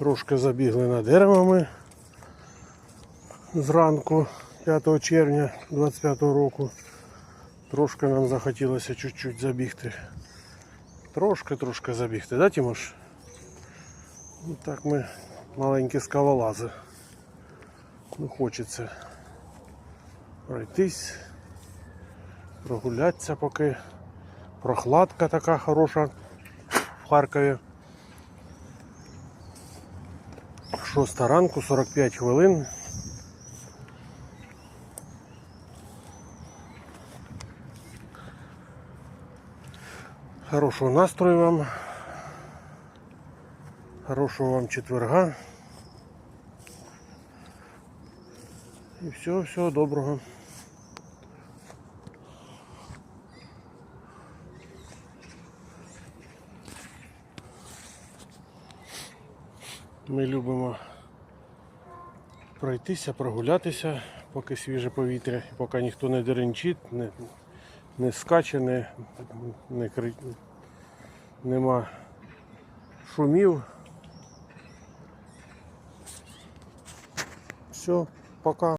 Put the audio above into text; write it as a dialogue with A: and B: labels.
A: Трошки забігли на дерево ми зранку 5 червня 25 року. Трошки нам захотілося чуть-чуть забігти. Трошки, трошки забігти, да, Тимош? Ну, так ми маленькі скалолази. Ну, хочеться пройтись, прогулятися поки. Прохладка така хороша в Харкові. Шоста ранку, 45 хвилин. Хорошого настрою вам. Хорошого вам четверга. І всього, всього доброго. Ми любимо пройтися, прогулятися, поки свіже повітря, поки ніхто не деренчить, не, не скаче, не, не нема шумів. Все, пока.